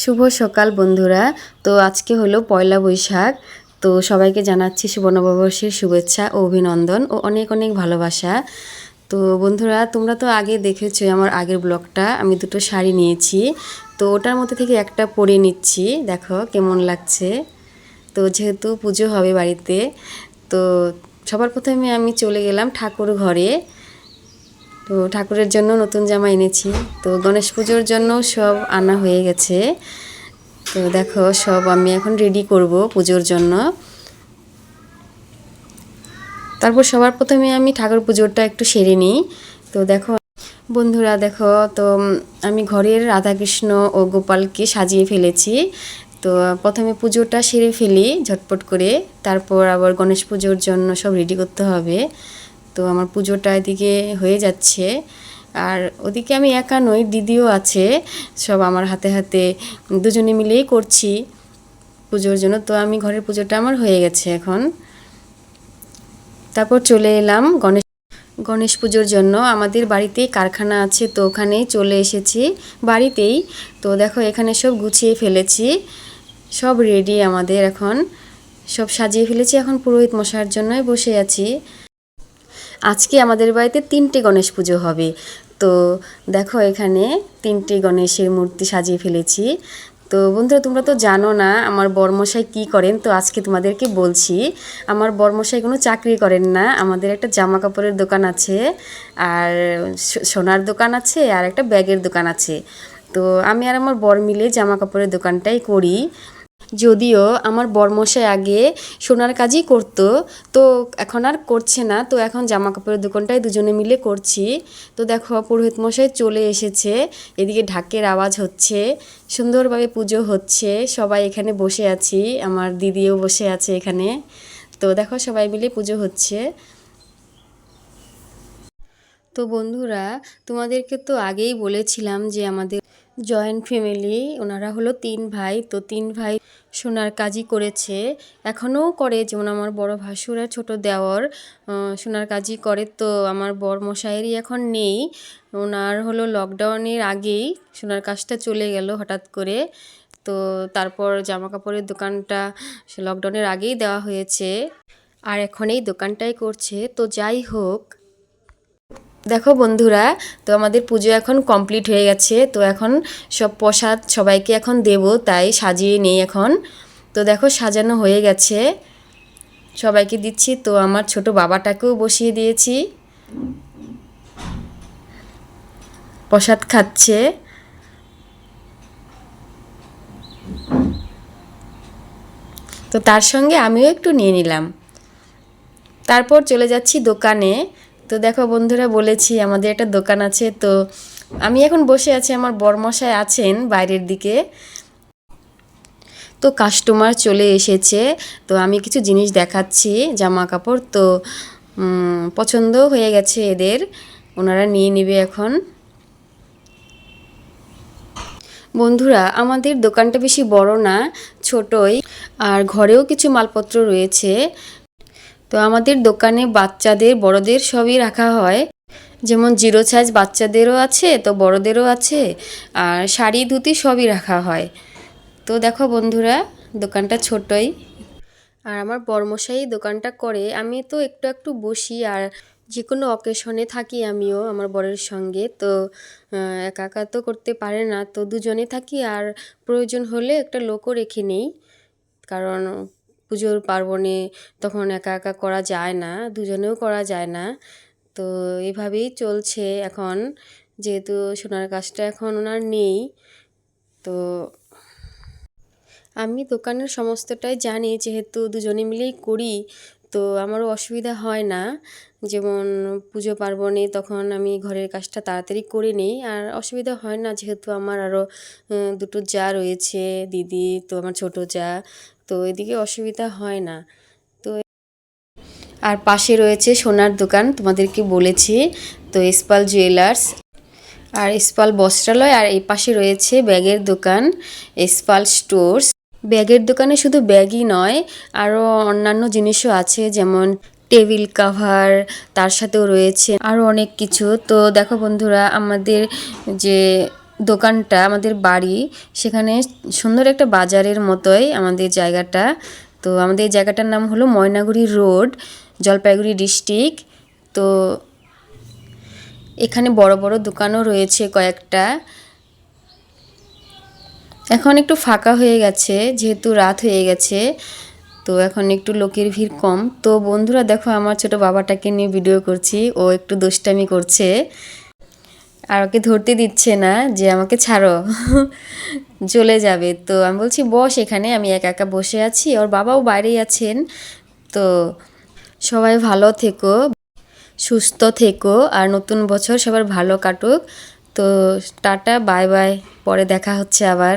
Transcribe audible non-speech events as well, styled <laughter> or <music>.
শুভ সকাল বন্ধুরা। তো আজকে হলো পয়লা বৈশাখ। তো সবাইকে জানাচ্ছি শুভ নববর্ষের শুভেচ্ছা ও অভিনন্দন ও অনেক অনেক ভালোবাসা। তো বন্ধুরা, তোমরা তো আগে দেখেছ আমার আগের ব্লগটা। আমি দুটো শাড়ি নিয়েছি। তো ওটার মধ্যে থেকে একটা পরে নিচ্ছি। দেখো কেমন লাগছে। তো যেহেতু পুজো হবে বাড়িতে, তো সবার প্রথমে আমি চলে গেলাম ঠাকুর ঘরে। তো ঠাকুরের জন্য নতুন জামা এনেছি। তো গণেশ পুজোর জন্য সব আনা হয়ে গেছে। তো দেখো, সব আমি এখন রেডি করব পুজোর জন্য। তারপর সবার প্রথমে আমি ঠাকুর পুজোটা একটু সেরে নিই। তো দেখো, বন্ধুরা দেখো, তো আমি ঘরের রাধাকৃষ্ণ ও গোপালকে সাজিয়ে ফেলেছি। তো প্রথমে পুজোটা সেরে ফেলি ঝটপট করে। তারপর আবার গণেশ পুজোর জন্য সব রেডি করতে হবে। তো আমার পুজোটা এদিকে হয়ে যাচ্ছে। আর ওদিকে আমি একা নই, দিদিও আছে, সব আমার হাতে হাতে দুজনে মিলেই করছি পুজোর জন্য। তো আমি ঘরের পুজোটা আমার হয়ে গেছে এখন। তারপর চলে এলাম গণেশ গণেশ পুজোর জন্য। আমাদের বাড়িতেই কারখানা আছে, তো ওখানেই চলে এসেছি বাড়িতেই। তো দেখো, এখানে সব গুছিয়ে ফেলেছি, সব রেডি আমাদের এখন। সব সাজিয়ে ফেলেছি এখন পুরোহিত মশার জন্যই বসে আছি। আজকে আমাদের বাড়িতে তিনটে গণেশ পুজো হবে। তো দেখো এখানে তিনটে গণেশের মূর্তি সাজিয়ে ফেলেছি। তো বন্ধুরা, তোমরা তো জানো না আমার বর্মশাই কি করেন? তো আজকে তোমাদেরকে বলছি, আমার বর্মশাই কোনো চাকরি করেন না। আমাদের একটা জামা কাপড়ের দোকান আছে, আর সোনার দোকান আছে, আর একটা ব্যাগের দোকান আছে। তো আমি আর আমার বর মিলে জামা কাপড়ের দোকানটাই করি। যদিও আমার বরমশাই আগে সোনার কাজই করতো, তো এখন আর করছে না। তো এখন জামা কাপড়ের দোকানটাই দুজনে মিলে করছি। তো দেখো, পুরোহিত মশাই চলে এসেছে। এদিকে ঢাকের আওয়াজ হচ্ছে, সুন্দরভাবে পুজো হচ্ছে। সবাই এখানে বসে আছি, আমার দিদিও বসে আছে এখানে। তো দেখো, সবাই মিলে পুজো হচ্ছে। তো বন্ধুরা তোমাদেরকে তো আগেই বলেছিলাম যে আমাদের জয়েন্ট ফ্যামিলি ওনারা হলো তিন ভাই। তো তিন ভাই সোনার কাজই করেছে এখনও করে যেমন আমার বড় ভাসুর ছোটো দেওর আহ, সোনার কাজই করে। তো আমার বর মশাইয়েরই এখন নেই ওনার হলো লকডাউনের আগেই সোনার কাজটা চলে গেল হঠাৎ করে। তো তারপর জামা কাপড়ের দোকানটা লকডাউনের আগেই দেওয়া হয়েছে আর এখন এই দোকানটাই করছে। তো যাই হোক দেখো বন্ধুরা, তো আমাদের পুজো এখন কমপ্লিট হয়ে গেছে। তো এখন সব প্রসাদ সবাইকে এখন দেব, তাই সাজিয়ে নেই এখন। তো দেখো সাজানো হয়ে গেছে। সবাইকে দিচ্ছি, তো আমার ছোট বাবাটাকেও বসিয়ে দিয়েছি। প্রসাদ খাচ্ছে। তো তার সঙ্গে আমিও একটু নিয়ে নিলাম। তারপর চলে যাচ্ছি দোকানে। তো দেখো বন্ধুরা, বলেছি আমাদের একটা দোকান আছে, তো আমি এখন বসে আছি, আমার বরমশাই আছেন বাইরের দিকে। তো কাস্টমার চলে এসেছে, তো আমি কিছু জিনিস দেখাচ্ছি জামা কাপড় তো পছন্দ হয়ে গেছে এদের, ওনারা নিয়ে নেবে এখন। বন্ধুরা, আমাদের দোকানটা বেশি বড় না, ছোটই, আর ঘরেও কিছু মালপত্র রয়েছে তো আমাদের দোকানে বাচ্চাদের, বড়দের সবই রাখা হয়। যেমন জিরো সাইজ বাচ্চাদেরও আছে, তো বড়দেরও আছে, আর শাড়ি ধুতি সবই রাখা হয়। তো দেখো বন্ধুরা, দোকানটা ছোটই। আর আমার বর্মশাই দোকানটা করে, আমি তো একটু একটু বসি, আর যে কোনো অকেশনে থাকি আমিও আমার বরের সঙ্গে। তো একা একা তো করতে পারে না, তো দুজনে থাকি, আর প্রয়োজন হলে একটা লোকও রেখে নেই। কারণ পুজোর পার্বণে তখন একা একা করা যায় না, দুজনেও করা যায় না। তো এভাবেই চলছে এখন, যেহেতু সোনার কাজটা এখন ওনার নেই, তো আমি দোকানের সমস্তটাই জানি, যেহেতু দুজনে মিলেই করি, তো আমারও অসুবিধা হয় না। যেমন পুজো পার্বণে তখন আমি ঘরের কাজটা তাড়াতাড়ি করে নিই, আর অসুবিধা হয় না, যেহেতু আমার আরও দুটো যা রয়েছে, দিদি, তো আমার ছোটো যা তো এদিকে অসুবিধা হয় না। তো আর পাশে রয়েছে সোনার দোকান, তোমাদেরকে বলেছি। তো ইস্পাল জুয়েলার্স আর ইস্পাল বস্ত্রালয় আর এই পাশে রয়েছে ব্যাগের দোকান, ইস্পাল স্টোর্স। ব্যাগের দোকানে শুধু ব্যাগই নয় আরও অন্যান্য জিনিসও আছে, যেমন টেবিল কাভার, তার সাথেও রয়েছে আরও অনেক কিছু। তো দেখো বন্ধুরা, আমাদের যে দোকানটা আমাদের বাড়ি। সেখানে সুন্দর একটা বাজারের মতোই আমাদের জায়গাটা। তো আমাদের জায়গাটার নাম হলো ময়নাগুড়ি রোড, জলপাইগুড়ি ডিস্ট্রিক্ট। তো এখানে বড় বড় দোকানও রয়েছে কয়েকটা। এখন একটু ফাঁকা হয়ে গেছে, যেহেতু রাত হয়ে গেছে, তো এখন একটু লোকের ভিড় কম। তো বন্ধুরা, দেখো আমার ছোট বাবাটাকে নিয়ে ভিডিও করছি, ও একটু দুষ্টামি করছে। আর ওকে ধরতে দিচ্ছে না যে আমাকে ছাড়ো। <laughs> চলে যাবে। তো আমি বলছি, বস এখানে, আমি একা একা বসে আছি। ওর বাবাও বাইরেই আছেন। তো সবাই ভালো থেকো, সুস্থ থেকো। আর নতুন বছর সবার ভালো কাটুক। তো টাটা, বাই বাই। পরে দেখা হচ্ছে আবার।